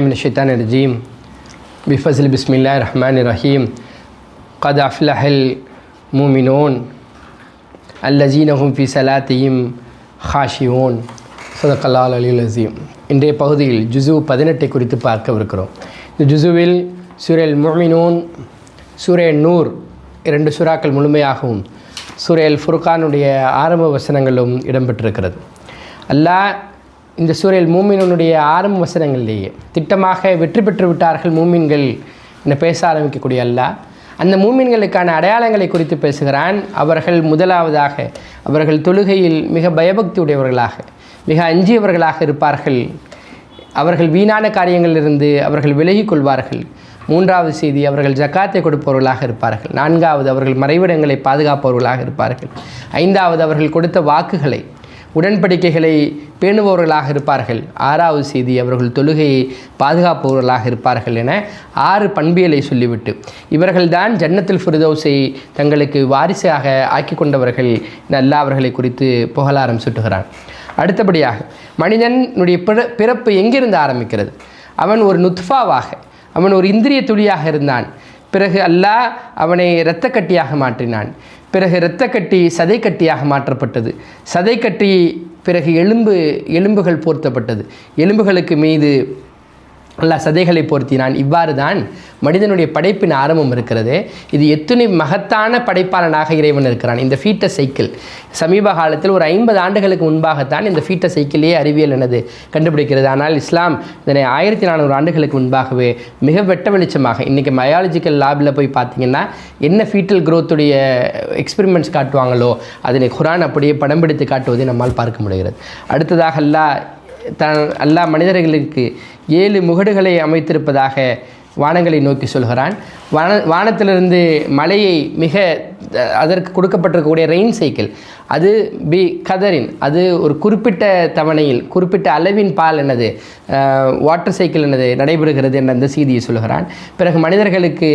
أعوذ بالله من الشيطان الرجيم بفضل بسم الله الرحمن الرحيم قد أفلح المؤمنون الذين هم في صلاتهم خاشعون صدق الله العلي العظيم இன்றைய பகுதியில் ஜுசு பதினெட்டை குறித்து பார்க்கவிருக்கிறோம் இந்த ஜுசுவில் சூரியல் முமினூன் சூரிய நூர் இரண்டு சுறாக்கள் முழுமையாகவும் சூரியல் ஃபுர்கானுடைய ஆரம்ப வசனங்களும் இடம்பெற்றிருக்கிறது அல்லாஹ் இந்த சூரியல் மூமினுடைய ஆரம்ப வசனங்களிலேயே திட்டமாக வெற்றி பெற்று விட்டார்கள் மூமின்கள் என பேச ஆரம்பிக்கக்கூடிய அல்லாஹ் அந்த மூமின்களுக்கான அடையாளங்களை குறித்து பேசுகிறான். அவர்கள் முதலாவதாக அவர்கள் தொழுகையில் மிக பயபக்தி உடையவர்களாக மிக அஞ்சியவர்களாக இருப்பார்கள். அவர்கள் வீணான காரியங்களிலிருந்து அவர்கள் விலகி கொள்வார்கள். மூன்றாவது செய்தி அவர்கள் ஜக்காத்தை கொடுப்பவர்களாக இருப்பார்கள். நான்காவது அவர்கள் மறைவிடங்களை பாதுகாப்பவர்களாக இருப்பார்கள். ஐந்தாவது அவர்கள் கொடுத்த வாக்குகளை உடன்படிக்கைகளை பேணுபவர்களாக இருப்பார்கள். ஆறாவது செய்தி அவர்கள் தொழுகையை பாதுகாப்பவர்களாக இருப்பார்கள் என ஆறு பண்பியலை சொல்லிவிட்டு இவர்கள்தான் ஜன்னத்தில் ஃபிர்தௌஸை தங்களுக்கு வாரிசாக ஆக்கி கொண்டவர்கள் நல்லா அவர்களை குறித்து புகழாரம் சுட்டுகிறான். அடுத்தபடியாக மனிதனுடைய பிற பிறப்பு எங்கிருந்து ஆரம்பிக்கிறது? அவன் ஒரு நுத்ஃபாவாக அவன் ஒரு இந்திரிய துளியாக இருந்தான். பிறகு அல்லாஹ் அவனை இரத்தக்கட்டியாக மாற்றினான். பிறகு இரத்தக்கட்டி சதைக்கட்டியாக மாற்றப்பட்டது. சதைக்கட்டி பிறகு எலும்பு எலும்புகள் போர்த்தப்பட்டது. எலும்புகளுக்கு மீது அல்ல சதைகளை பொருத்தினான். இவ்வாறு தான் மனிதனுடைய படைப்பின் ஆரம்பம் இருக்கிறது. இது எத்தனை மகத்தான படைப்பாளனாக இறைவன் இருக்கிறான். இந்த ஃபீட்ட சைக்கிள் சமீப காலத்தில் ஒரு ஐம்பது ஆண்டுகளுக்கு முன்பாகத்தான் இந்த ஃபீட்ட சைக்கிளே அறிவியல் எனது கண்டுபிடிக்கிறது. ஆனால் இஸ்லாம் இதனை ஆயிரத்தி நானூறு ஆண்டுகளுக்கு முன்பாகவே மிக வெட்ட வெளிச்சமாக இன்றைக்கி மயாலஜிக்கல் லேபில் போய் பார்த்தீங்கன்னா என்ன ஃபீட்டல் க்ரோத்துடைய எக்ஸ்பெரிமெண்ட்ஸ் காட்டுவாங்களோ அதனை குரான் அப்படியே படம் பிடித்து காட்டுவதை நம்மால் பார்க்க முடிகிறது. அடுத்ததாக அல்லாஹ் தன் அல்லாஹ் மனிதர்களுக்கு ஏழு முகடுகளை அமைத்திருப்பதாக வானங்களை நோக்கி சொல்கிறான். வான வானத்திலிருந்து மலையை மிக அதற்கு கொடுக்கப்பட்டிருக்கக்கூடிய ரெயின் சைக்கிள் அது பி கதரின் அது ஒரு குறிப்பிட்ட தவணையில் குறிப்பிட்ட அளவின் பால் என்னது வாட்டர் சைக்கிள் என்னது நடைபெறுகிறது என்ற அந்த செய்தியை சொல்கிறான். பிறகு மனிதர்களுக்கு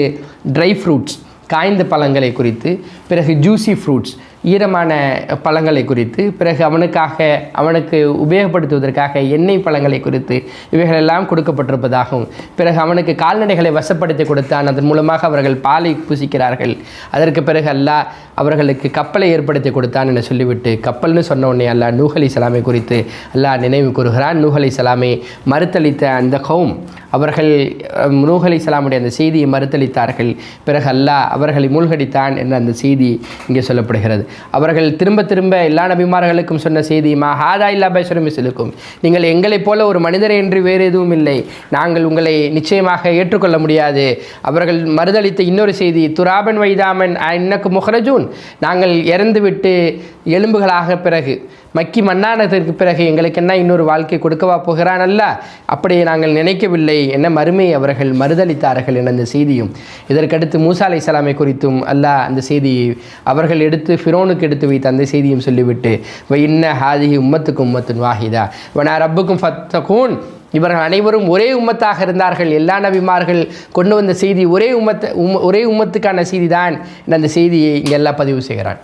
ட்ரை ஃப்ரூட்ஸ் காய்ந்த பழங்களை குறித்து பிறகு ஜூசி ஃப்ரூட்ஸ் ஈரமான பழங்களை குறித்து பிறகு அவனுக்காக அவனுக்கு உபயோகப்படுத்துவதற்காக எண்ணெய் பழங்களை குறித்து இவைகளெல்லாம் கொடுக்கப்பட்டிருப்பதாகவும் பிறகு அவனுக்கு கால்நடைகளை வசப்படுத்தி கொடுத்தான். அதன் மூலமாக அவர்கள் பாலை பூசிக்கிறார்கள். அதற்கு பிறகு அல்லாஹ் அவர்களுக்கு கப்பலை ஏற்படுத்தி கொடுத்தான் என சொல்லிவிட்டு கப்பல்னு சொன்ன உடனே அல்லாஹ் நூஹலி சலாமை குறித்து அல்லாஹ் நினைவு கூறுகிறான். நூஹலி சலாமை மறுத்தளித்த அந்த கௌம் அவர்கள் அஹ், சலாமுடைய அந்த செய்தியை மறுத்தளித்தார்கள். பிறகு அல்லாஹ் அவர்களை மூழ்கடித்தான் என்ற அந்த செய்தி இங்கே சொல்லப்படுகிறது. அவர்கள் திரும்ப திரும்ப எல்லா நபிமார்களுக்கும் சொன்ன செய்தி மா ஹாதா இல்லா பைஸ்வரம் மிசிலுக்கும் நீங்கள் எங்களைப் போல ஒரு மனிதரை என்று வேறு எதுவும் இல்லை. நாங்கள் உங்களை நிச்சயமாக ஏற்றுக்கொள்ள முடியாது. அவர்கள் மறுதளித்த இன்னொரு செய்தி துராபன் வைதாமன் இன்னக்கு முஹரஜூன். நாங்கள் இறந்துவிட்டு எலும்புகளாக பிறகு மக்கி மண்ணானதற்கு பிறகு எங்களுக்கு என்ன இன்னொரு வாழ்க்கை கொடுக்கவா போகிறான் அல்ல அப்படியே நாங்கள் நினைக்கவில்லை. என்ன மறுமை அவர்கள் மறுதளித்தார்கள் என அந்த செய்தியும். இதற்கடுத்து மூசா அலை சலாமை குறித்தும் அல்லாஹ் அந்த செய்தியை அவர்கள் எடுத்து ஃபிரோனுக்கு எடுத்து வைத்த அந்த செய்தியும் சொல்லிவிட்டு இன்ன ஹாதிஹி உம்மத்துக்கு உம்மத்தின் வாஹிதா. வனா ரப்புக்கும் ஃபத்தகூன். இவர்கள் அனைவரும் ஒரே உம்மத்தாக இருந்தார்கள். எல்லா நபிமார்கள் கொண்டு வந்த செய்தி ஒரே உம்மத்து உம் ஒரே உம்மத்துக்கான செய்தி தான் அந்த செய்தியை இங்கே எல்லாம் பதிவு செய்கிறான்.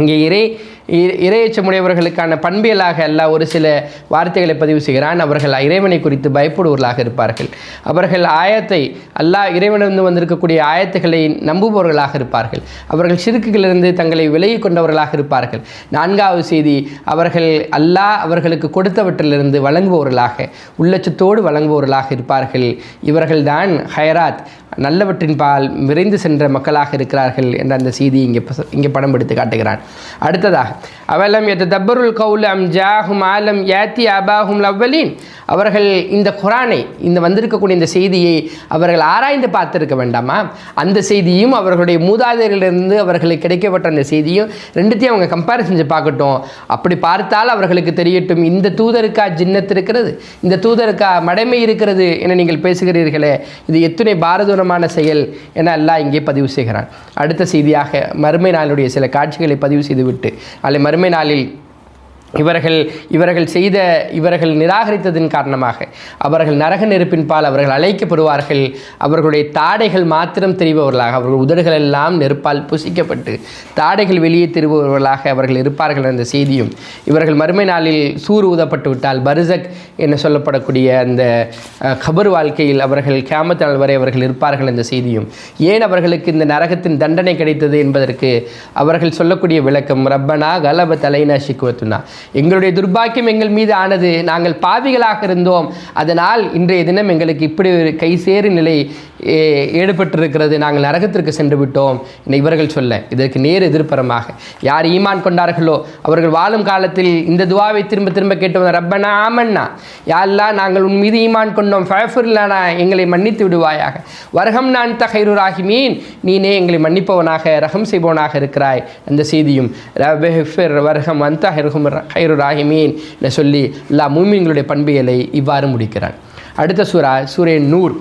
இங்கே இறை இ- இறையச்சமுடையவர்களுக்கான பண்பியலாக அல்ல ஒரு சில வார்த்தைகளை பதிவு செய்கிறான். அவர்கள் இறைவனை குறித்து பயப்படுவர்களாக இருப்பார்கள். அவர்கள் ஆயத்தை அல்லாஹ் இறைவனிருந்து வந்திருக்கக்கூடிய ஆயத்துகளை நம்புபவர்களாக இருப்பார்கள். அவர்கள் சிறுக்குகளிலிருந்து தங்களை விலகி கொண்டவர்களாக இருப்பார்கள். நான்காவது செய்தி அவர்கள் அல்லாஹ் அவர்களுக்கு கொடுத்தவற்றிலிருந்து வழங்குபவர்களாக உள்ளச்சத்தோடு வழங்குபவர்களாக இருப்பார்கள். இவர்கள்தான் ஹைராத் நல்லவற்றின் பால் விரைந்து சென்ற மக்களாக இருக்கிறார்கள் என்ற அந்த செய்தி இங்கே இங்கே படம் எடுத்து காட்டுகிறான் அடுத்ததாக அவலம் எது தப்பருல் கவுல் அம் ஜாஹும் ஆலம் யாத்தி அபாஹும் லவ்வலீன். அவர்கள் இந்த குரானை இந்த வந்திருக்கக்கூடிய இந்த செய்தியை அவர்கள் ஆராய்ந்து பார்த்துருக்க வேண்டாமா? அந்த செய்தியும் அவர்களுடைய மூதாதையர்களிலிருந்து அவர்களுக்கு கிடைக்கப்பட்ட அந்த செய்தியும் ரெண்டுத்தையும் அவங்க கம்பேர் செஞ்சு பார்க்கட்டும். அப்படி பார்த்தால் அவர்களுக்கு தெரியட்டும் இந்த தூதருக்கா ஜின்னத் இருக்கிறது? இந்த தூதருக்கா மடைமை இருக்கிறது என நீங்கள் பேசுகிறீர்களே இது எத்தனை பாரதூரமான செயல் என அல்லாஹ் இங்கே பதிவு செய்கிறான். அடுத்த செய்தியாக மறுமை நாளுடைய சில காட்சிகளை பதிவு செய்துவிட்டு அல்ல மறுமை நாளில் இவர்கள் இவர்கள் செய்த இவர்கள் நிராகரித்ததன் காரணமாக அவர்கள் நரக நெருப்பின் பால் அவர்கள் அழைக்கப்படுவார்கள். அவர்களுடைய தாடைகள் மாத்திரம் தெரிபவர்களாக அவர்கள் உதடுகள் எல்லாம் நெருப்பால் புசிக்கப்பட்டு தாடைகள் வெளியே திரும்புபவர்களாக அவர்கள் இருப்பார்கள் என்ற செய்தியும் இவர்கள் மறுமை நாளில் சூறு ஊதப்பட்டு விட்டால் பரிசக் என்று சொல்லப்படக்கூடிய அந்த கபர் வாழ்க்கையில் அவர்கள் கேமத்த நாள் வரை அவர்கள் இருப்பார்கள் என்ற செய்தியும் ஏன் அவர்களுக்கு இந்த நரகத்தின் தண்டனை கிடைத்தது என்பதற்கு அவர்கள் சொல்லக்கூடிய விளக்கம் ரப்பனா கலப தலைனா சிக்குவத்துனா எங்களுடைய துர்பாக்கியம் எங்கள் மீது ஆனது நாங்கள் பாவிகளாக இருந்தோம். அதனால் இன்றைய தினம் எங்களுக்கு இப்படி ஒரு கை சேரு நிலை ஏ, நாங்கள் நரகத்திற்கு சென்று விட்டோம். என இவர்கள் சொல்ல இதற்கு நேர் எதிர்ப்பரமாக. யார் ஈமான் கொண்டார்களோ அவர்கள் வாழும் காலத்தில் இந்த துவாவை திரும்ப திரும்ப கேட்டு வந்த ரப்பனா ஆமன்னா. யாரெல்லாம் நாங்கள் உன் மீது ஈமான் கொண்டோம். ஃபேஃபுர்லானா எங்களை மன்னித்து விடுவாயாக. வரகம் நான் தகைரு ராகிமீன் நீனே எங்களை மன்னிப்பவனாக ரகம் செய்பவனாக இருக்கிறாய். அந்த செய்தியும் ரபெஃபிர் அந்த ஹெருகும் ஹைரு ராகிமீன் என சொல்லி எல்லா மூமின்களுடைய பண்பியலை இவ்வாறு முடிக்கிறான். அடுத்த சூரா சூரியன் நூர்.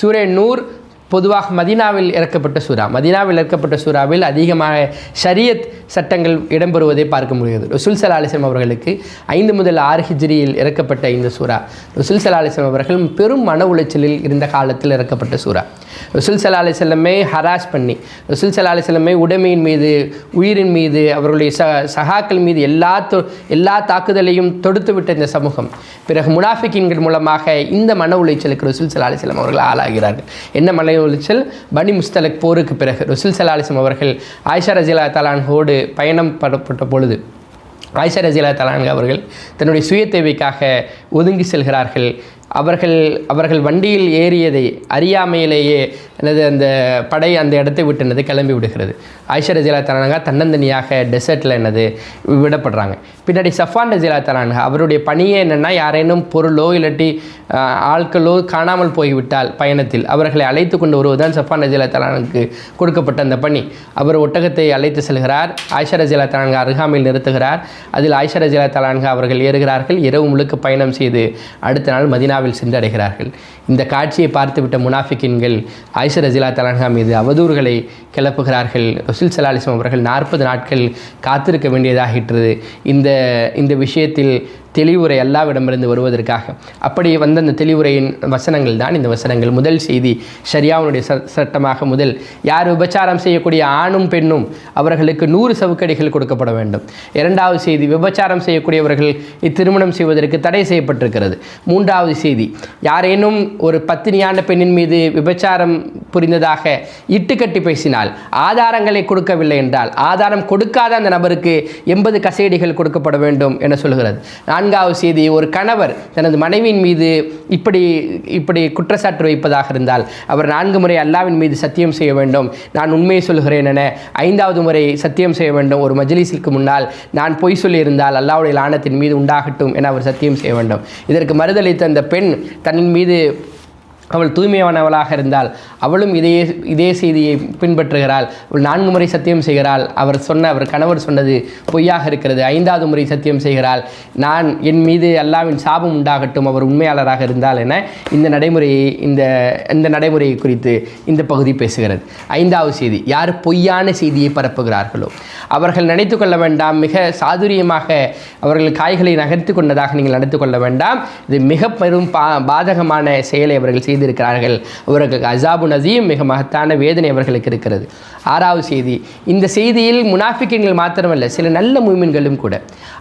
சூரே நூர் பொதுவாக மதீனாவில் இறக்கப்பட்ட சூரா. மதீனாவில் இறக்கப்பட்ட சூறாவில் அதிகமாக ஷரியத் சட்டங்கள் இடம்பெறுவதை பார்க்க முடிகிறது. ருசுல் சலாலிசம் அவர்களுக்கு ஐந்து முதல் ஆறு ஹிஜ்ரியில் இறக்கப்பட்ட இந்த சூரா ருசுல் சலாலிசம் அவர்கள் பெரும் மன உளைச்சலில் இருந்த காலத்தில் இறக்கப்பட்ட சூரா ரசூல் சலா அலிஸ்லமை ஹராஸ் பண்ணி ரசூல் சலா அலிஸ்லமை உடைமையின் மீது உயிரின் மீது அவர்களுடைய ச சகாக்கள் மீது எல்லா தொ எல்லா தாக்குதலையும் தொடுத்து விட்ட இந்த சமூகம். பிறகு முனாஃபிக்கின்கள் மூலமாக இந்த மன உளைச்சலுக்கு ரசூல் சலா அலிஸ்லாம் அவர்கள் ஆளாகிறார்கள். என்ன மன உளைச்சல்? பனி முஸ்தலக் போருக்கு பிறகு ரசூல் சலா அலிஸ்லாம் அவர்கள் ஆயிஷா ரஜிலா தலான்ஹோடு பயணம் படப்பட்ட பொழுது ஆயிஷா ரஜிலா தலான் அவர்கள் தன்னுடைய சுய தேவைக்காக ஒதுங்கி செல்கிறார்கள். அவர்கள் அவர்கள் வண்டியில் ஏறியதை அறியாமையிலேயே எனது அந்த படை அந்த இடத்தை விட்டு என்னது கிளம்பி விடுகிறது. ஆயிஷா ரஜிலா தலானகா தன்னந்தனியாக டெசர்ட்டில் என்னது விடப்படுறாங்க. பின்னாடி சஃபான் ரஜிலா தலானகா அவருடைய பணியே என்னென்னா யாரேனும் பொருளோ இல்லாட்டி ஆட்களோ காணாமல் போய்விட்டால் பயணத்தில் அவர்களை அழைத்து கொண்டு வருவதுதான் சஃபான் ரஜிலா தலானுக்கு கொடுக்கப்பட்ட அந்த பணி. அவர் ஒட்டகத்தை அழைத்து செல்கிறார் ஆயிஷா ரஜிலா தலான்கா அருகாமையில் நிறுத்துகிறார். அதில் ஐஷர் ரஜிலா தலான்கா அவர்கள் ஏறுகிறார்கள் இரவு முழுக்க பயணம் செய்து அடுத்த நாள் மதினா மதினாவில் சென்றடைகிறார்கள். இந்த காட்சியை பார்த்துவிட்ட முனாஃபிக்கின்கள் ஆயிஷா ரஜிலா தலான்கா மீது அவதூறுகளை கிளப்புகிறார்கள். ரசூல் சலாலிஸ்லாம் அவர்கள் நாற்பது நாட்கள் காத்திருக்க வேண்டியதாகிற்றது இந்த இந்த விஷயத்தில் தெளிவுரை அல்லாவிடமிருந்து வருவதற்காக. அப்படி வந்த அந்த தெளிவுரையின் வசனங்கள் தான் இந்த வசனங்கள். முதல் செய்தி ஷரியாவுடைய ச சட்டமாக முதல் யார் விபச்சாரம் செய்யக்கூடிய ஆணும் பெண்ணும் அவர்களுக்கு நூறு சவுக்கடிகள் கொடுக்கப்பட வேண்டும். இரண்டாவது செய்தி விபச்சாரம் செய்யக்கூடியவர்கள் இத்திருமணம் செய்வதற்கு தடை செய்யப்பட்டிருக்கிறது. மூன்றாவது செய்தி யாரேனும் ஒரு பத்தினியான பெண்ணின் மீது விபச்சாரம் புரிந்ததாக இட்டுக்கட்டி பேசினால் ஆதாரங்களை கொடுக்கவில்லை என்றால் ஆதாரம் கொடுக்காத அந்த நபருக்கு எண்பது கசேடிகள் கொடுக்கப்பட வேண்டும் என சொல்கிறது. நான்காவது செய்தி ஒரு கணவர் தனது மனைவியின் மீது இப்படி இப்படி குற்றச்சாட்டு வைப்பதாக இருந்தால் அவர் நான்கு முறை அல்லாவின் மீது சத்தியம் செய்ய வேண்டும். நான் உண்மையை சொல்கிறேன் என ஐந்தாவது முறை சத்தியம் செய்ய வேண்டும். ஒரு மஜ்லிஸிற்கு முன்னால் நான் பொய் சொல்லியிருந்தால் அல்லாவுடைய லானத்தின் மீது உண்டாகட்டும் என அவர் சத்தியம் செய்ய வேண்டும். இதற்கு மறுதளித்த அந்த பெண் தன்னின் மீது அவள் தூய்மையானவளாக இருந்தால் அவளும் இதே இதே செய்தியை பின்பற்றுகிறாள். அவள் நான்கு முறை சத்தியம் செய்கிறாள். அவர் சொன்ன அவர் கணவர் சொன்னது பொய்யாக இருக்கிறது. ஐந்தாவது முறை சத்தியம் செய்கிறாள். நான் என் மீது அல்லாவின் சாபம் உண்டாகட்டும் அவர் உண்மையாளராக இருந்தால் என இந்த நடைமுறையை இந்த இந்த நடைமுறையை குறித்து இந்த பகுதி பேசுகிறது. ஐந்தாவது செய்தி யார் பொய்யான செய்தியை பரப்புகிறார்களோ. அவர்கள் நினைத்து கொள்ள வேண்டாம். மிக சாதுரியமாக அவர்கள் காய்களை நகர்த்து கொண்டதாக நீங்கள் நடந்து கொள்ள வேண்டாம். இது மிக பெரும் பா பாதகமான செயலை அவர்கள் செய்திருக்கிறார்கள். அவர்களுக்கு அசாபு நசீம் மிக மகத்தான வேதனை அவர்களுக்கு இருக்கிறது. ஆறாவது செய்தி இந்த செய்தியில் முனாஃபிக்கின்கள் மாத்திரமல்ல சில நல்ல மூமின்களும் கூட.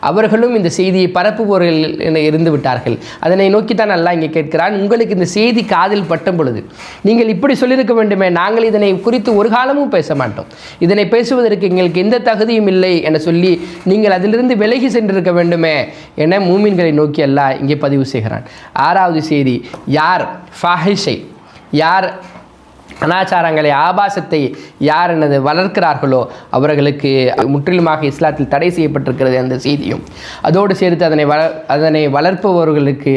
அவர்களும் இந்த செய்தியை பரப்புபவர்கள் என இருந்து விட்டார்கள். அதனை நோக்கித்தான் நல்லா இங்கே கேட்கிறான் உங்களுக்கு இந்த செய்தி காதில் பட்டும் பொழுது நீங்கள் இப்படி சொல்லியிருக்க வேண்டுமே நாங்கள் இதனை குறித்து ஒரு காலமும் பேச மாட்டோம். இதனை பேசுவதற்கு எங்களுக்கு எந்த தகுதியும் இல்லை என சொல்லி நீங்கள் அதிலிருந்து விலகி சென்றிருக்க வேண்டுமே என மூமின்களை நோக்கி அல்லா இங்கே பதிவு செய்கிறான். ஆறாவது செய்தி யார் ஃபாஹிஷை யார் அனாச்சாரங்களை ஆபாசத்தை யார் எனது வளர்க்கிறார்களோ அவர்களுக்கு முற்றிலுமாக இஸ்லாத்தில் தடை செய்யப்பட்டிருக்கிறது அந்த செய்தியும். அதோடு சேர்த்து அதனை வள அதனை வளர்ப்பவர்களுக்கு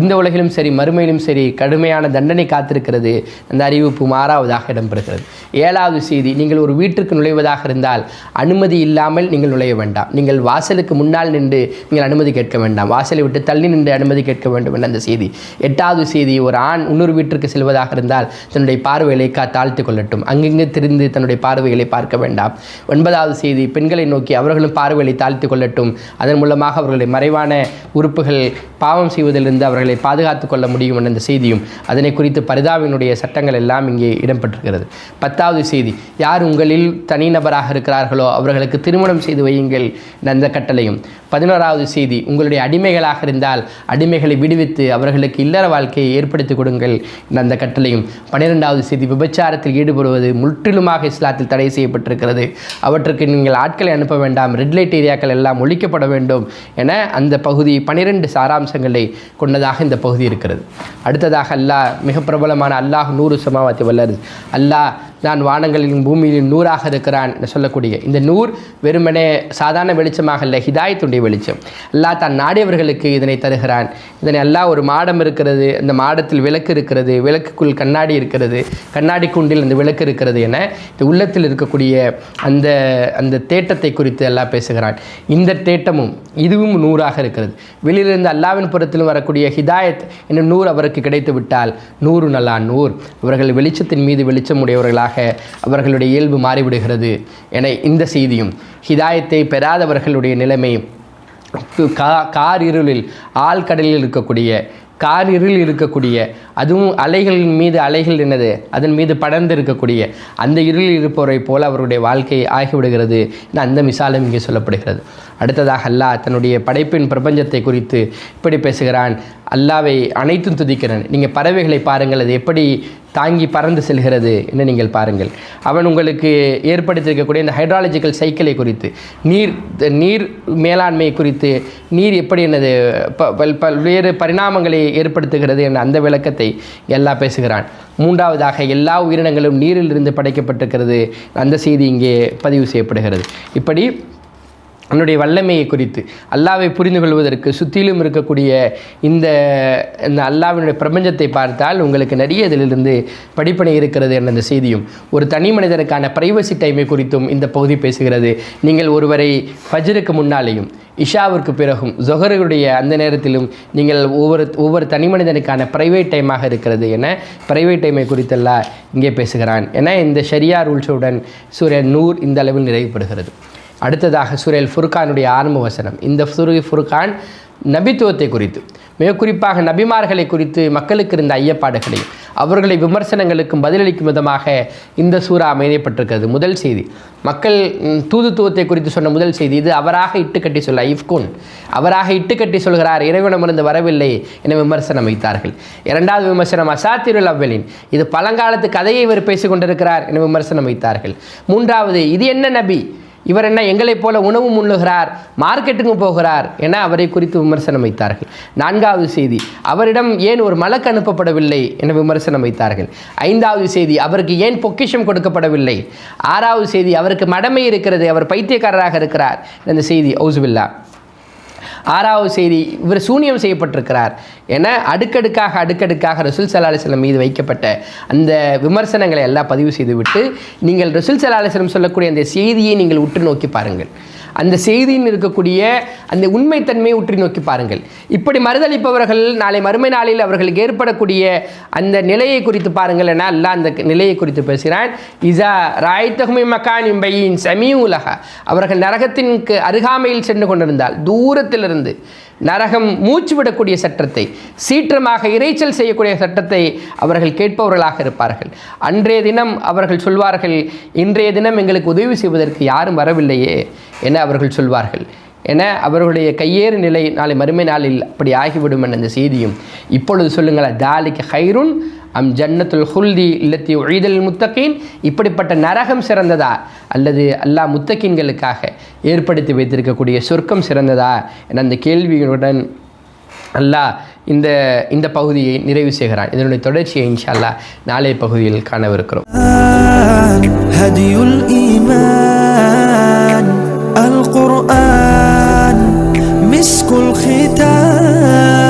இந்த உலகிலும் சரி மறுமையிலும் சரி கடுமையான தண்டனை காத்திருக்கிறது. அந்த அறிவிப்பு ஆறாவதாக இடம்பெறுகிறது. ஏழாவது செய்தி நீங்கள் ஒரு வீட்டிற்கு நுழைவதாக இருந்தால் அனுமதி இல்லாமல் நீங்கள் நுழைய வேண்டாம். நீங்கள் வாசலுக்கு முன்னால் நின்று நீங்கள் அனுமதி கேட்க வேண்டாம். வாசலை விட்டு தள்ளி நின்று அனுமதி கேட்க வேண்டும் என்ற அந்த செய்தி. எட்டாவது செய்தி ஒரு ஆண் இன்னொரு வீட்டிற்கு செல்வதாக இருந்தால் தன்னுடைய பார்வையில் ரேகா தாழ்த்து கொள்ளட்டும். அங்கங்கே திரிந்து தன்னுடைய பார்வைகளை பார்க்க வேண்டாம். ஒன்பதாவது செய்தி பெண்களை நோக்கி அவர்களும் பார்வைகளை தாழ்த்து கொள்ளட்டும். அதன் மூலமாக அவர்களை மறைவான உறுப்புகள் பாவம் செய்வதிலிருந்து அவர்களை பாதுகாத்து கொள்ள முடியும் என்ற செய்தியும் அதனை குறித்து பரிதாவினுடைய சட்டங்கள் எல்லாம் இங்கே இடம்பெற்றிருக்கிறது. பத்தாவது செய்தி யார் உங்களில் தனிநபராக இருக்கிறார்களோ அவர்களுக்கு திருமணம் செய்து வையுங்கள் என்ற அந்த கட்டளையும். பதினோராவது செய்தி உங்களுடைய அடிமைகளாக இருந்தால் அடிமைகளை விடுவித்து அவர்களுக்கு இல்லற வாழ்க்கையை ஏற்படுத்தி கொடுங்கள் என்ற அந்த கட்டளையும். பன்னிரெண்டாவது செய்தி விபச்சாரத்தில் ஈடுபடுவது முற்றிலுமாக இஸ்லாத்தில் தடை செய்யப்பட்டிருக்கிறது. அவற்றுக்கு நீங்கள் ஆட்களை அனுப்ப வேண்டாம் ரெட் லைட் ஏரியாக்கள் எல்லாம் ஒழிக்கப்பட வேண்டும் என அந்த பகுதி பனிரெண்டு சாராம்சங்களை கொண்டதாக இந்த பகுதி இருக்கிறது. அடுத்ததாக அல்லாஹ் மிக பிரபலமான அல்லாஹ் நூறு சமாவாத்தி வல்லது அல்லாஹ் நான் வானங்களிலும் பூமியிலும் நூறாக இருக்கிறான் என்று சொல்லக்கூடிய இந்த நூர் வெறுமனே சாதாரண வெளிச்சமாக இல்லை ஹிதாயத்துடைய வெளிச்சம். அல்லாஹ் தான் நாடியவர்களுக்கு இதனை தருகிறான். இதனை எல்லாம் ஒரு மாடம் இருக்கிறது அந்த மாடத்தில் விளக்கு இருக்கிறது விளக்குக்குள் கண்ணாடி இருக்கிறது கண்ணாடி குண்டில் அந்த விளக்கு இருக்கிறது என இந்த உள்ளத்தில் இருக்கக்கூடிய அந்த அந்த தேட்டத்தை குறித்து எல்லாம் பேசுகிறான். இந்த தேட்டமும் இதுவும் நூறாக இருக்கிறது. வெளியிலிருந்து அல்லாவின் புறத்திலும் வரக்கூடிய ஹிதாயத் என்னும் நூறு அவருக்கு கிடைத்து விட்டால் நூறு நல்லா நூர் அவர்கள் வெளிச்சத்தின் மீது வெளிச்சம் உடையவர்களாக அவர்களுடைய இயல்பு மாறிவிடுகிறது என இந்த செய்தியும். ஹிதாயத்தை பெறாதவர்களுடைய நிலைமை கா கார் ஆழ்கடலில் இருக்கக்கூடிய கார் இருக்கக்கூடிய அதுவும் அலைகளின் மீது அலைகள் என்னது? அதன் மீது படர்ந்து இருக்கக்கூடிய அந்த இருளில் இருப்பவரை போல அவருடைய வாழ்க்கை ஆகிவிடுகிறது என அந்த மிசாலம் இங்கே சொல்லப்படுகிறது. அடுத்ததாக அல்லாஹ் தன்னுடைய படைப்பின் பிரபஞ்சத்தை குறித்து இப்படி பேசுகிறான். அல்லாவை அனைத்தும் துதிக்கிறான். நீங்கள் பறவைகளை பாருங்கள் அது எப்படி தாங்கி பறந்து செல்கிறது என்று நீங்கள் பாருங்கள். அவன் உங்களுக்கு ஏற்படுத்தியிருக்கக்கூடிய இந்த ஹைட்ராலஜிக்கல் சைக்கிளை குறித்து நீர் நீர் மேலாண்மை குறித்து நீர் எப்படி என்னது ப- பல் பல்வேறு பரிணாமங்களை ஏற்படுத்துகிறது என்ற அந்த விளக்கத்தை எல்லாம் பேசுகிறான். மூன்றாவதாக எல்லா உயிரினங்களும் நீரில் இருந்து படைக்கப்பட்டிருக்கிறது. அந்த செய்தி இங்கே பதிவு செய்யப்படுகிறது. இப்படி அவனுடைய வல்லமையை குறித்து அல்லாவை புரிந்து கொள்வதற்கு சுற்றிலும் இருக்கக்கூடிய இந்த இந்த அல்லாவினுடைய பிரபஞ்சத்தை பார்த்தால் உங்களுக்கு நிறைய இதிலிருந்து படிப்பனை இருக்கிறது என்ற அந்த செய்தியும் ஒரு தனி மனிதனுக்கான பிரைவசி டைமை குறித்தும் இந்த பகுதி பேசுகிறது. நீங்கள் ஒருவரை ஃபஜ்ருக்கு முன்னாலேயும் இஷாவிற்கு பிறகும் ஜொஹருடைய அந்த நேரத்திலும் நீங்கள் ஒவ்வொரு ஒவ்வொரு தனி மனிதனுக்கான ப்ரைவேட் டைமாக இருக்கிறது என ப்ரைவேட் டைமை குறித்தெல்லாம் இங்கே பேசுகிறான். என இந்த ஷரியா ரூல்ஸுடன் சூரியன் நூர் இந்த அளவில் நிறைவுபடுகிறது. அடுத்ததாக சூரியல் ஃபுர்கானுடைய ஆரம்ப வசனம். இந்த சூரிய ஃபுர்கான் நபித்துவத்தை குறித்து மிக குறிப்பாக நபிமார்களை குறித்து மக்களுக்கு இருந்த ஐயப்பாடுகளையும் அவர்களை விமர்சனங்களுக்கும் பதிலளிக்கும் விதமாக இந்த சூறா அமையப்பட்டிருக்கிறது. முதல் செய்தி மக்கள் தூதுத்துவத்தை குறித்து சொன்ன முதல் செய்தி இது. அவராக இட்டுக்கட்டி சொல்ல ஐஃப்குன். அவராக இட்டுக்கட்டி சொல்கிறார் இறைவனமிருந்து வரவில்லை என விமர்சனம் வைத்தார்கள். இரண்டாவது விமர்சனம் அசாத்திருல் அவ்வலின். இது பழங்காலத்து கதையை இவர் பேசிக்கொண்டிருக்கிறார் என விமர்சனம் வைத்தார்கள். மூன்றாவது இது என்ன நபி? இவர் என்ன எங்களைப் போல உணவும் உண்ணுகிறார் மார்க்கெட்டுக்கும் போகிறார் என அவரை குறித்து விமர்சனம் வைத்தார்கள். நான்காவது செய்தி அவரிடம் ஏன் ஒரு மலக்கு அனுப்பப்படவில்லை என விமர்சனம் வைத்தார்கள். ஐந்தாவது செய்தி அவருக்கு ஏன் பொக்கிஷம் கொடுக்கப்படவில்லை? ஆறாவது செய்தி அவருக்கு மடமை இருக்கிறது அவர் பைத்தியக்காரராக இருக்கிறார். இந்த செய்தி ஹவுஸ்வில்லா ஆறாவது செய்தி இவர் சூனியம் செய்யப்பட்டிருக்கிறார் என அடுக்கடுக்காக அடுக்கடுக்காக ரசூல் சலாஹிஸ்லம் மீது வைக்கப்பட்ட அந்த விமர்சனங்களை எல்லாம் பதிவு செய்துவிட்டு நீங்கள் ரசூல் சலாஹிஸ்லம் சொல்லக்கூடிய அந்த செய்தியை நீங்கள் உற்று நோக்கி பாருங்கள். அந்த செய்தியில் இருக்கக்கூடிய அந்த உண்மைத்தன்மையை உற்றி நோக்கி பாருங்கள். இப்படி மறுதளிப்பவர்கள் நாளை மறுமை நாளில் அவர்களுக்கு ஏற்படக்கூடிய அந்த நிலையை குறித்து பாருங்கள் என அல்ல அந்த நிலையை குறித்து பேசுகிறான். இசா ராய்த்தகுமி மக்கான் இம்பையின் உலக அவர்கள் நரகத்தின் அருகாமையில் சென்று கொண்டிருந்தால் தூரத்திலிருந்து நரகம் மூச்சு விடக்கூடிய சட்டத்தை சீற்றமாக இரைச்சல் செய்யக்கூடிய சட்டத்தை அவர்கள் கேட்பவர்களாக இருப்பார்கள். அன்றைய தினம் அவர்கள் சொல்வார்கள் இன்றைய தினம் எங்களுக்கு உதவி செய்வதற்கு யாரும் வரவில்லையே என அவர்கள் சொல்வார்கள். என அவர்களுடைய கையேறு நிலை நாளை மறுமை நாளில் அப்படி ஆகிவிடும் என அந்த செய்தியும் இப்பொழுது சொல்லுங்களேன் தாலிக்கு ஹைருன் அம் ஜன்னத்துல் ஹுல்தி இல்லத்தி ஒழிதல் முத்தகீன். இப்படிப்பட்ட நரகம் சிறந்ததா? அல்லது அல்லாஹ் முத்தகீன்களுக்காக ஏற்படுத்தி வைத்திருக்கக்கூடிய சொர்க்கம் சிறந்ததா? என அந்த கேள்வியுடன் அல்லாஹ் இந்த இந்த பகுதியை நிறைவு செய்கிறான். இதனுடைய தொடர்ச்சியை இன்ஷா அல்லா நாளைய பகுதியில் காணவிருக்கிறோம். القرآن مسك الختام.